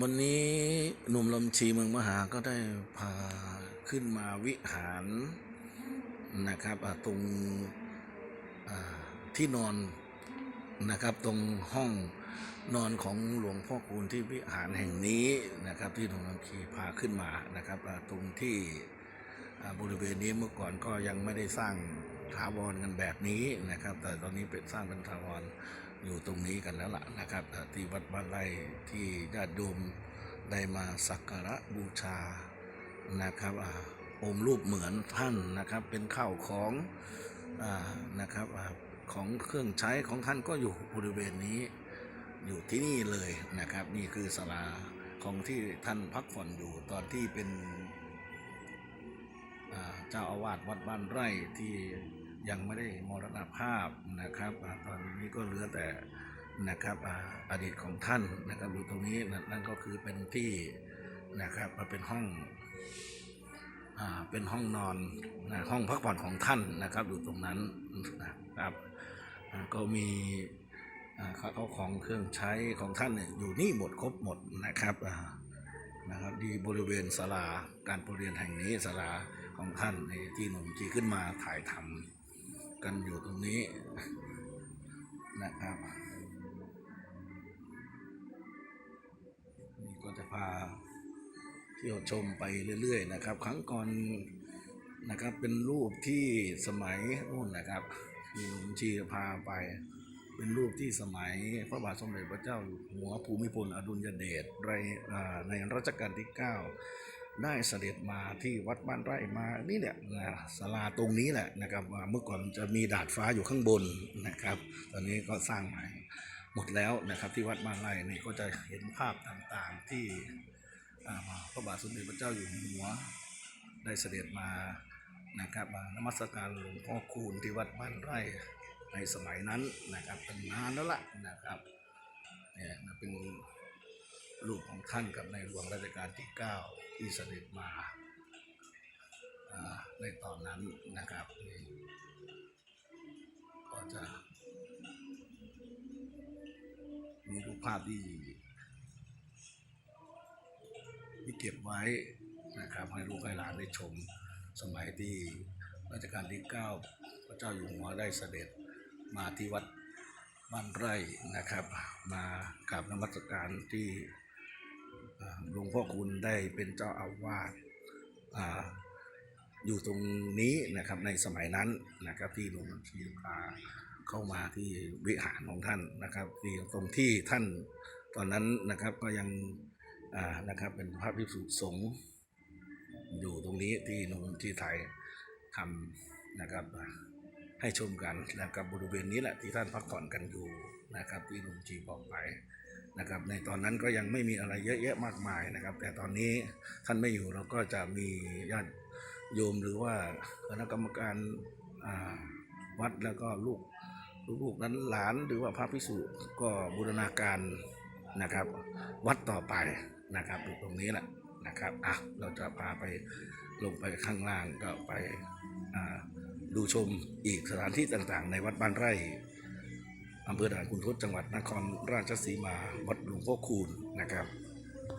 วันนี้หนุ่มลำชีเมืองมหาก็ได้พาขึ้นมาวิหารนะครับตรงที่นอนนะครับตรงห้องนอนของหลวงพ่อคูณที่วิหารแห่งนี้นะครับ ที่หนุ่มลำชีพาขึ้นมานะครับตรงที่บริเวณนี้เมื่อก่อนก็ยังไม่ได้สร้างถาวรกันแบบนี้นะครับ แต่ตอนนี้เป็นสร้างเป็นถาวร อยู่ตรงนี้กันแล้วล่ะนะครับที่วัดบ้านไร่ที่ญาติโยมได้มาสักการะบูชานะครับอาองค์รูปเหมือนท่านนะครับเป็นข้าวของอานะครับอาของเครื่องใช้ของท่านก็อยู่บริเวณนี้อยู่ที่นี่เลยนะครับ นี่คือศาลาของที่ท่านพักผ่อนอยู่ตอนที่เป็นเจ้าอาวาสวัดบ้านไร่ที่ ยังไม่ได้มรณภาพนะครับตอนนี้ก็เหลือแต่นะครับอดีตของท่านนะครับอยู่ตรงนี้นั่นก็คือเป็นที่นะครับมาเป็นห้องอ่าเป็นห้องนอนนะห้องพักผ่อนของท่านนะครับอยู่ตรงนั้นนะครับก็มีอ่าเขาของเครื่องใช้ของท่านเนี่ยอยู่นี่หมดครบหมดนะครับอ่านะครับที่บริเวณศาลาการประเรียนแห่งนี้ศาลาของท่านในที่หนุ่มที่ขึ้นมาถ่ายทำ กันอยู่ตรงนี้นะครับ นี่ก็จะพาเที่ยวชมไปเรื่อย ๆ นะครับ ครั้งก่อนนะครับเป็นรูปที่สมัยนู่นนะครับที่หนุ่มชีพาไป เป็นรูปที่สมัยพระบาทสมเด็จพระเจ้าอยู่หัวภูมิพลอดุลยเดชในอ่าในรัชกาลที่ 9 ได้เสด็จมาที่วัดบ้านไร่มานี่แหละนะศาลาตรงนี้แหละนะครับเมื่อก่อนจะมีดาดฟ้าอยู่ข้างบนนะครับ ตอนนี้ก็สร้างใหม่หมดแล้วนะครับที่วัดบ้านไร่นี่ก็จะเห็นภาพต่างๆที่พระบาทสมเด็จพระเจ้าอยู่หัว ได้เสด็จมานะครับมานมัสการหลวงพ่อคูณที่วัดบ้านไร่ในสมัยนั้นนะครับเป็นนานแล้วล่ะนะครับเนี่ยนะเป็น รูปของท่านกับในหลวงรัชกาลที่ 9 ที่เสด็จมาในตอนนั้นนะครับก็จะมีรูปภาพที่ที่เก็บไว้นะครับให้ลูกให้หลานได้ชมสมัยที่รัชกาลที่ 9 พระเจ้าอยู่หัวได้เสด็จมาที่วัดบ้านไร่นะครับ มากราบนมัสการที่ หลวงพ่อคุณได้เป็นเจ้าอาวาสออยู่ตรงนี้นะครับในสมัยนั้นนะครับที่หลวงพ่อชีพาเข้ามาที่วิหารของท่านนะครับที่ตรงที่ท่านตอนนั้นนะครับก็ยังนะครับเป็นพระภิกษุสงฆ์อยู่ตรงนี้ที่หนงที่ไทยทำนะครับให้ชมกันนะครับบริเวณนี้แหละที่ท่านพักผ่อนกันอยู่นะครับที่หนุ่มจีบอกไป นะครับ ในตอนนั้นก็ยังไม่มีอะไรเยอะแยะมากมายนะครับ แต่ตอนนี้ท่านไม่อยู่เราก็จะมีญาติโยมหรือว่าคณะกรรมการวัดแล้วก็ลูกลูกนั้นหลานหรือว่าพระภิกษุก็บูรณาการนะครับ วัดต่อไปนะครับอยู่ตรงนี้แหละนะครับอะเราจะพาไปลงไปข้างล่างก็ไปดูชมอีกสถานที่ต่างๆ ในวัดบ้านไร่ อำเภอด่านคุณทศจังหวัดนครราชสีมาวัดหลวงพ่อคูณนะครับ